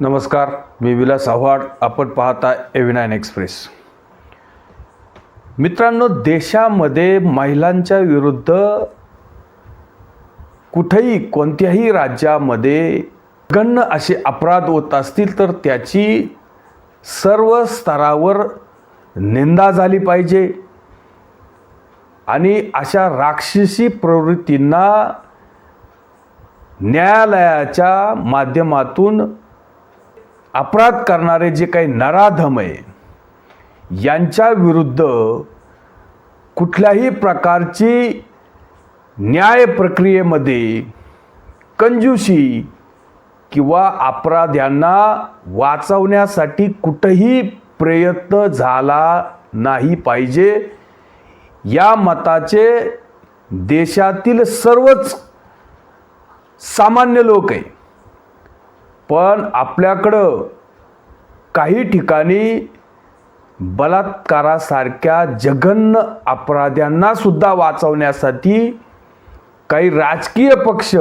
नमस्कार मी विलास आव्हाड. आपण पाहता एव्हिनायन एक्सप्रेस मित्रांनो देशामध्ये महिलांच्या विरुद्ध कुठेही कोणत्याही राज्यामध्ये गण्य असे अपराध होत असतील तर त्याची सर्व स्तरावर निंदा झाली पाहिजे. आणि अशा राक्षसी प्रवृत्तींना न्यायालयाच्या माध्यमातून अपराध करणारे जे काही नराधम आहे यांच्या विरुद्ध कुठल्याही प्रकारची न्याय प्रक्रियेमध्ये कंजूशी किंवा अपराध्यांना वाचवण्यासाठी कुठंही प्रयत्न झाला नाही पाहिजे. या मताचे देशातील सर्वच सामान्य लोक आहे. पण आपल्याकडं काही ठिकाणी बलात्कारासारख्या जघन्य अपराध्यांनासुद्धा वाचवण्यासाठी काही राजकीय पक्ष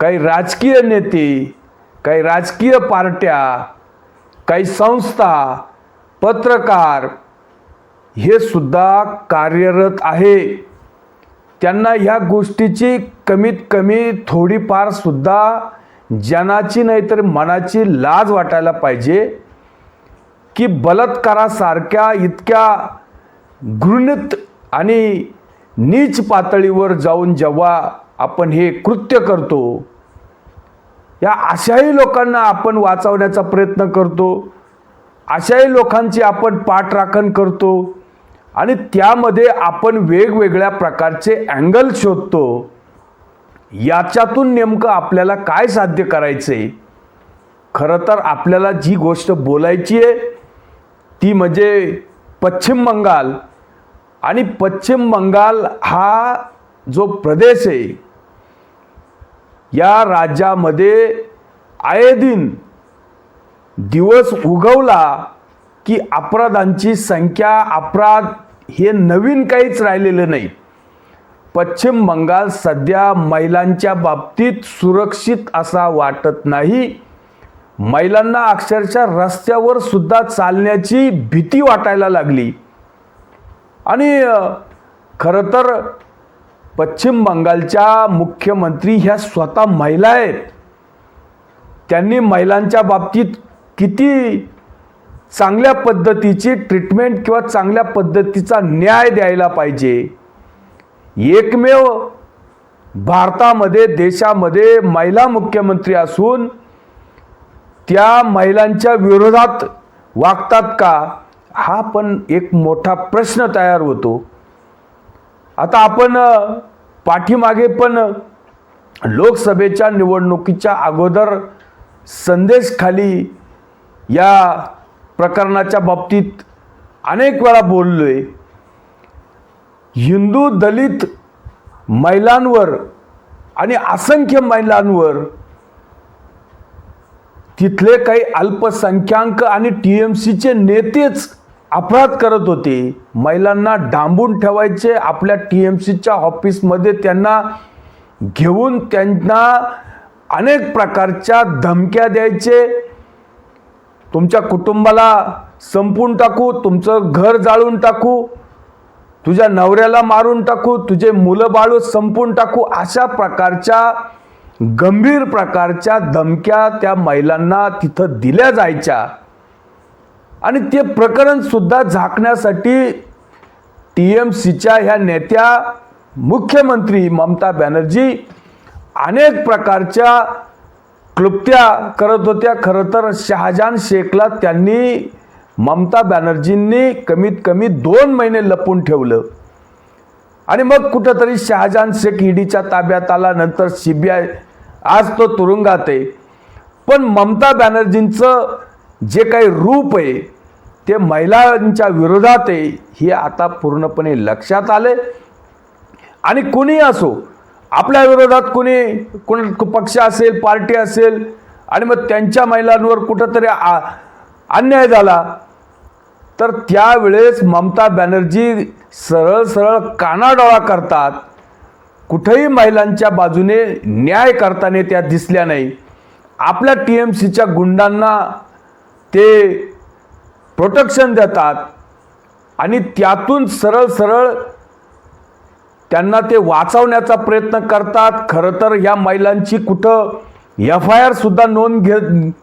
काही राजकीय नेते काही राजकीय पार्ट्या काही संस्था पत्रकार हे सुद्धा कार्यरत आहे. त्यांना ह्या गोष्टीची कमीत कमी थोडीफार सुद्धा जनाची नाही तर मनाची लाज वाटायला पाहिजे की बलात्कारासारख्या इतक्या घृणित आणि नीच पातळीवर जाऊन जेव्हा आपण हे कृत्य करतो या अशाही लोकांना आपण वाचवण्याचा प्रयत्न करतो अशाही लोकांची आपण पाठराखण करतो आणि त्यामध्ये आपण वेगवेगळ्या प्रकारचे अँगल शोधतो. याच्यातून नेमकं आपल्याला काय साध्य करायचं आहे खरं तर आपल्याला जी गोष्ट बोलायची आहे ती म्हणजे पश्चिम बंगाल. आणि पश्चिम बंगाल हा जो प्रदेश आहे या राज्यामध्ये आये दिन दिवस उगवला की अपराधांची संख्या अपराध हे नवीन काहीच राहिलेलं नाही. पश्चिम बंगाल सध्या महिलांच्या बाबतीत सुरक्षित असा वाटत नाही. महिलांना अक्षरशः रस्त्यावर सुद्धा चालण्याची भीती वाटायला लागली. आणि खरं तर पश्चिम बंगालच्या मुख्यमंत्री ह्या स्वतः महिला आहेत. त्यांनी महिलांच्या बाबतीत किती चांगल्या पद्धतीची ट्रीटमेंट किंवा चांगल्या पद्धतीचा न्याय द्यायला पाहिजे. एकमेव भारतामध्ये देशामध्ये महिला मुख्यमंत्री असून त्या महिलांच्या विरोधात वागतात का? हा पण एक मोठा प्रश्न तयार होतो. आता आपण पाठीमागे पण लोकसभेच्या निवडणुकीच्या अगोदर संदेश खाली या प्रकरणाच्या बाबतीत अनेक वेळा बोललो आहे हिंदू दलित महिलांवर आणि असंख्य महिलांवर तिथले काही अल्पसंख्याक आणि टी एम सीचे नेतेच अपराध करत होते. महिलांना डांबून ठेवायचे आपल्या टी एम सीच्या ऑफिसमध्ये त्यांना घेऊन त्यांना अनेक प्रकारच्या धमक्या द्यायचे. तुमच्या कुटुंबाला संपून टाकू तुमचं घर जाळून टाकू. तुझ्या नवऱ्याला मारून टाकू तुझे मुलं बाळू संपून टाकू अशा प्रकारच्या गंभीर प्रकारच्या धमक्या त्या महिलांना तिथं दिल्या जायच्या. आणि ते प्रकरण सुद्धा झाकण्यासाठी टी एम सीच्या ह्या नेत्या मुख्यमंत्री ममता बॅनर्जी अनेक प्रकारच्या क्लुप्त्या करत होत्या. खरं तर शहाजान शेखला त्यांनी ममता बॅनर्जींनी कमीत कमी दोन महिने लपून ठेवलं. आणि मग कुठंतरी शहाजान शेख ईडीच्या ताब्यात आला नंतर सी बी आय आज तो तुरुंगात आहे. पण ममता बॅनर्जींचं जे काही रूप आहे ते महिलांच्या विरोधात आहे हे आता पूर्णपणे लक्षात आले आणि कुणी असो आपल्या विरोधात कुणी कुण पक्ष असेल पार्टी असेल आणि मग त्यांच्या महिलांवर कुठंतरी आ अन्याय झाला तर त्यावेळेस ममता बॅनर्जी सरळ सरळ कानाडोळा करतात. कुठेही महिलांच्या बाजूने न्याय करताना त्या दिसल्या नाही. आपल्या टी एम सीच्या गुंडांना ते प्रोटेक्शन देतात आणि त्यातून सरळ सरळ त्यांना ते वाचवण्याचा प्रयत्न करतात. खरं तर या महिलांची कुठं एफ आय आरसुद्धा नोंद घे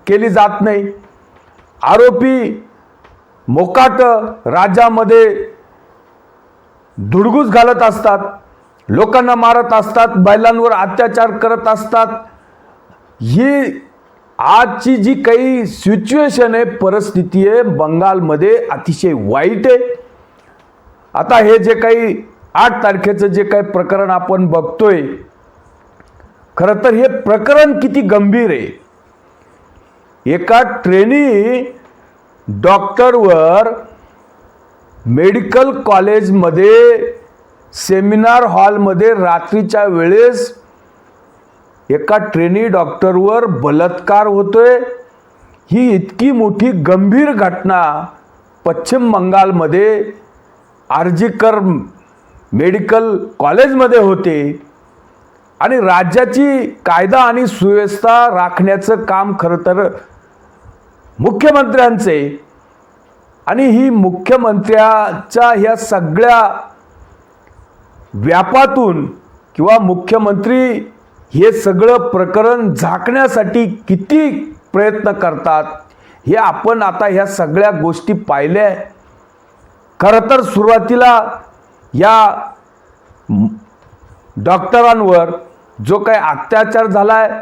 केली जात नाही. आरोपी मोकाट राज्यामध्ये धुडगूस घालत असतात लोकांना मारत असतात बैलांवर अत्याचार करत असतात. ही आजची जी काही सिच्युएशन आहे परिस्थिती आहे बंगालमध्ये अतिशय वाईट आहे. आता हे जे काही आठ तारखेचं जे काही प्रकरण आपण बघतोय खरं तर हे प्रकरण किती गंभीर आहे. एका ट्रेनी डॉक्टरवर मेडिकल कॉलेजमध्ये सेमिनार हॉलमध्ये रात्रीच्या वेळेस एका ट्रेनी डॉक्टरवर बलात्कार होतोय. ही इतकी मोठी गंभीर घटना पश्चिम बंगालमध्ये आर्जीकर मेडिकल कॉलेजमध्ये होते आणि राज्याची कायदा आणि सुव्यवस्था राखण्याचं काम खरं तर मुख्यमंत्र्यांचे. आणि ही मुख्यमंत्र्याच्या ह्या सगळ्या व्यापातून किंवा मुख्यमंत्री हे सगळं प्रकरण झाकण्यासाठी किती प्रयत्न करतात हे आपण आता ह्या सगळ्या गोष्टी पाहिल्या खरं तर सुरुवातीला या डॉक्टरांवर जो काही अत्याचार झाला आहे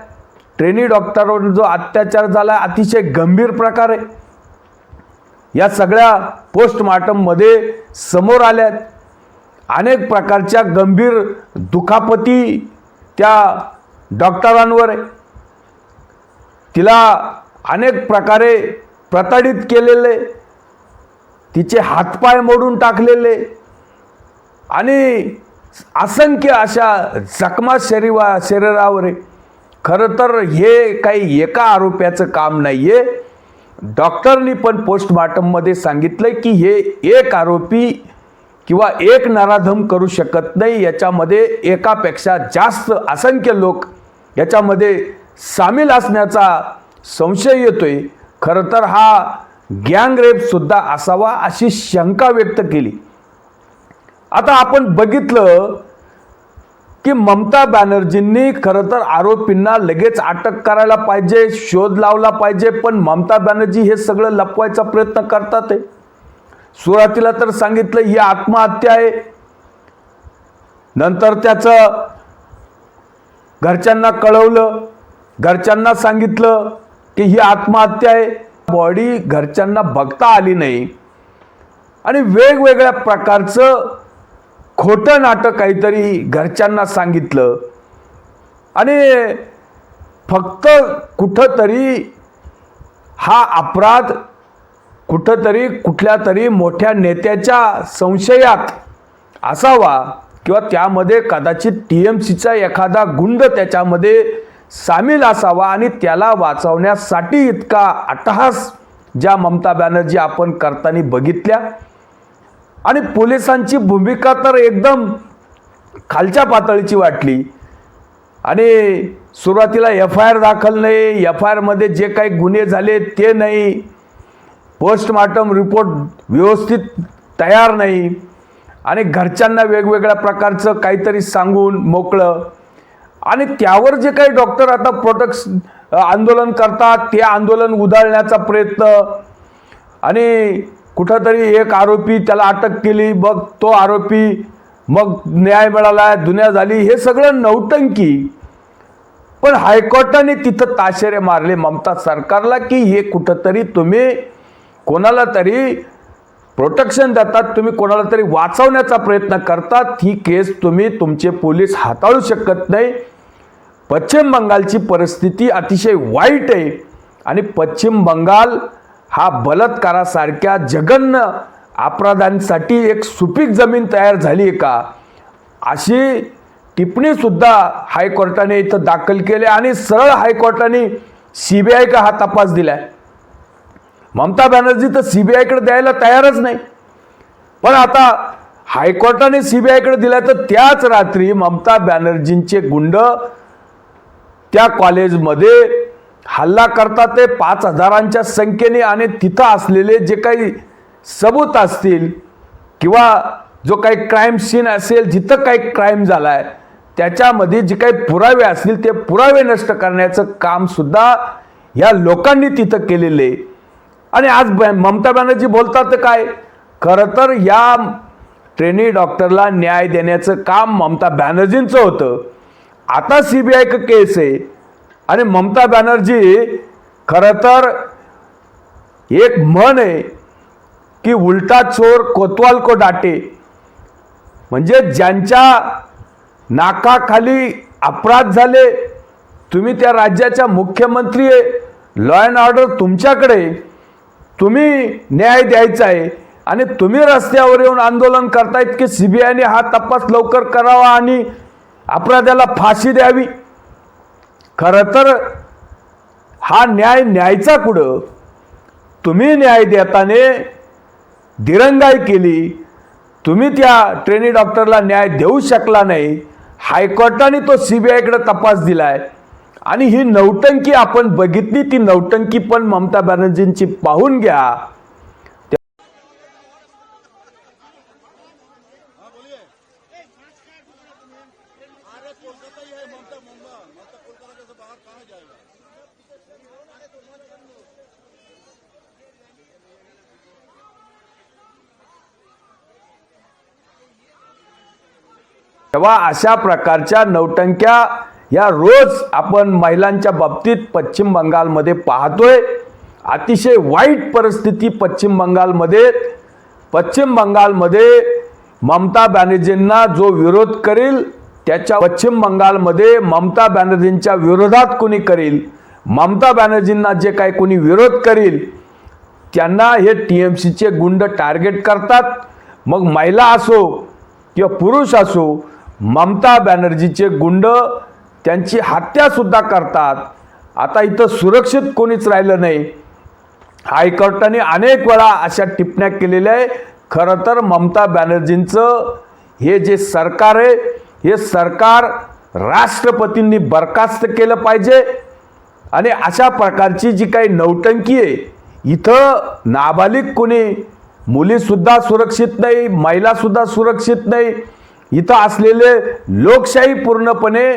ट्रेनी डॉक्टरवर जो अत्याचार झाला अतिशय गंभीर प्रकार आहे. या सगळ्या पोस्टमार्टममध्ये समोर आल्यात. अनेक प्रकारच्या गंभीर दुखापती त्या डॉक्टरांवर आहे. तिला अनेक प्रकारे प्रताडित केलेले तिचे हातपाय मोडून टाकलेले आणि असंख्य अशा जखमा शरीवा शरीरावर आहे. खरं तर हे काही एका आरोप्याचं काम नाही आहे डॉक्टरनी पण पोस्टमार्टममध्ये सांगितलं की हे एक आरोपी किंवा एक नराधम करू शकत नाही. याच्यामध्ये एकापेक्षा जास्त असंख्य लोक याच्यामध्ये सामील असण्याचा संशय येतोय. खरं तर हा गँग रेपसुद्धा असावा अशी शंका व्यक्त केली. आता आपण बघितलं की ममता बॅनर्जींनी खरं तर आरोपींना लगेच अटक करायला पाहिजे शोध लावला पाहिजे पण ममता बॅनर्जी हे सगळं लपवायचा प्रयत्न करतात आहे सुरुवातीला तर सांगितलं ही आत्महत्या आहे. नंतर त्याचं घरच्यांना कळवलं. घरच्यांना सांगितलं की ही आत्महत्या आहे. बॉडी घरच्यांना बघता आली नाही. आणि वेगवेगळ्या प्रकारचं खोटं नाटक काहीतरी घरच्यांना सांगितलं. आणि फक्त कुठंतरी हा अपराध कुठंतरी कुठल्या तरी मोठ्या नेत्याच्या संशयात असावा किंवा त्यामध्ये कदाचित टी एम सीचा एखादा गुंड त्याच्यामध्ये सामील असावा आणि त्याला वाचवण्यासाठी इतका अट्टहास ज्या ममता बॅनर्जी आपण करताना बघितल्या. आणि पोलिसांची भूमिका तर एकदम खालच्या पातळीची वाटली. आणि सुरुवातीला एफ आय आर दाखल नाही एफ आय आरमध्ये जे काही गुन्हे झाले ते नाही. पोस्टमार्टम रिपोर्ट व्यवस्थित तयार नाही. आणि घरच्यांना वेगवेगळ्या प्रकारचं काहीतरी सांगून मोकळं. आणि त्यावर जे काही डॉक्टर आता प्रोटक्स आंदोलन करतात ते आंदोलन उधाळण्याचा प्रयत्न. आणि कुठंतरी एक आरोपी त्याला अटक केली मग तो आरोपी मग न्याय मिळाला दुनिया झाली हे सगळं नौटंकी. पण हायकोर्टाने तिथं ताशेरे मारले ममता सरकारला की हे कुठंतरी तुम्ही कोणाला तरी प्रोटेक्शन देतात तुम्ही कोणाला तरी वाचवण्याचा प्रयत्न करतात ही केस तुम्ही तुमचे पोलीस हाताळू शकत नाही. पश्चिम बंगालची परिस्थिती अतिशय वाईट आहे आणि पश्चिम बंगाल हा बलात्कारासारख्या जगन्न अपराधांसाठी एक सुपीक जमीन तयार झाली आहे का? अशी टिप्पणीसुद्धा हायकोर्टाने इथं दाखल केली आणि सरळ हायकोर्टाने सी बी आय का हा तपास दिलाय. ममता बॅनर्जी तर सी बी आयकडे द्यायला तयारच नाही. पण आता हायकोर्टाने सी बी आयकडे दिला तर त्याच रात्री ममता बॅनर्जींचे गुंड त्या कॉलेजमध्ये हल्ला करता ते पाच हजारांच्या संख्येने आणि तिथं असलेले जे काही सबूत असतील किंवा जो काही क्राईम सीन असेल जिथं काही क्राईम झाला आहे त्याच्यामध्ये जे काही पुरावे असतील ते पुरावे नष्ट करण्याचं कामसुद्धा या लोकांनी तिथं केलेले आणि आज ममता बॅनर्जी बोलतात काय? खरं तर या ट्रेनी डॉक्टरला न्याय देण्याचं काम ममता बॅनर्जींचं होतं. आता सी बी आय केस आहे. आणि ममता बॅनर्जी खरं तर एक म्हण आहे की उलटा चोर कोतवाल को डाटे. म्हणजे ज्यांच्या नाकाखाली अपराध झाले तुम्ही त्या राज्याच्या मुख्यमंत्री आहे लॉ अँड ऑर्डर तुमच्याकडे तुम्ही न्याय द्यायचा आहे आणि तुम्ही रस्त्यावर येऊन आंदोलन करतायत की सीबीआयने हा तपास लवकर करावा आणि अपराध्याला फाशी द्यावी. खरं तर हा न्याय न्यायचा कुठं? तुम्ही न्याय देताने दिरंगाई केली. तुम्ही त्या ट्रेनी डॉक्टरला न्याय देऊ शकला नाही. हायकोर्टाने तो सी बी आयकडे तपास दिला आहे आणि ही नौटंकी आपण बघितली ती नौटंकी पण ममता बॅनर्जींची पाहून घ्या अरे कोलकाता ही है ममता मुंबई ममता कोलकाता के से बाहर कहाँ जाएगा तेव्हा अशा प्रकारच्या नवटंक्या या रोज आपण महिलांच्या बाबतीत पश्चिम बंगालमध्ये पाहतोय. अतिशय वाईट परिस्थिती पश्चिम बंगालमध्ये. पश्चिम बंगालमध्ये ममता बॅनर्जींना जो विरोध करेल त्याच्या पश्चिम बंगालमध्ये ममता बॅनर्जींच्या विरोधात कोणी करेल ममता बॅनर्जींना जे काही कोणी विरोध करेल त्यांना हे टी एम सीचे गुंड टार्गेट करतात. मग महिला असो किंवा पुरुष असो ममता बॅनर्जीचे गुंड त्यांची हत्यासुद्धा करतात. आता इथं सुरक्षित कोणीच राहिलं नाही. हायकोर्टाने अनेक वेळा अशा टिप्पण्या केलेल्या आहे. खरं तर ममता बॅनर्जींचं हे जे सरकार आहे हे सरकार राष्ट्रपतींनी बरखास्त केलं पाहिजे. आणि अशा प्रकारची जी काही नौटंकी आहे इथं नाबालिक कोणी मुलीसुद्धा सुरक्षित नाही महिलासुद्धा सुरक्षित नाही इथं असलेले लोकशाही पूर्णपणे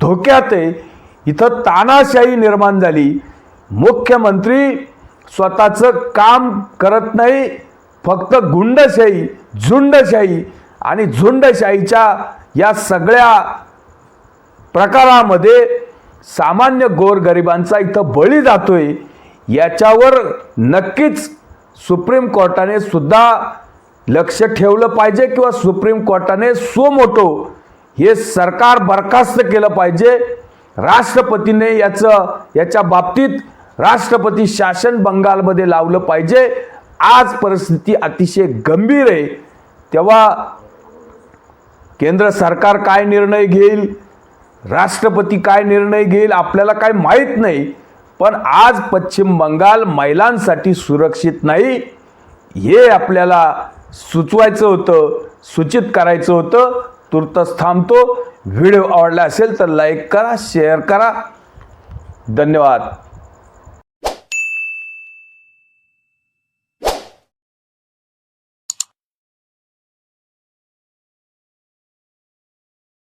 धोक्यात आहे. इथं तानाशाही निर्माण झाली. मुख्यमंत्री स्वतःचं काम करत नाही फक्त गुंडशाही झुंडशाही आणि झुंडशाहीच्या या सगळ्या प्रकारामध्ये सामान्य गोरगरिबांचा इथं बळी जातोय. याच्यावर नक्कीच सुप्रीम कोर्टाने सुद्धा लक्ष ठेवलं पाहिजे किंवा सुप्रीम कोर्टाने सो मोठो हे सरकार बरखास्त केलं पाहिजे. राष्ट्रपतीने याचं याच्या बाबतीत राष्ट्रपती शासन बंगालमध्ये लावलं पाहिजे. आज परिस्थिती अतिशय गंभीर आहे. तेव्हा केंद्र सरकार काय निर्णय घेईल? राष्ट्रपती काय निर्णय घेईल? आपल्याला काय माहीत नाही. पण आज पश्चिम बंगाल महिलांसाठी सुरक्षित नाही. हे आपल्याला सुचवायचं होतं सूचित करायचं होतं तुर्तच थांबतो. व्हिडिओ आवडला असेल तर लाईक करा शेअर करा. धन्यवाद.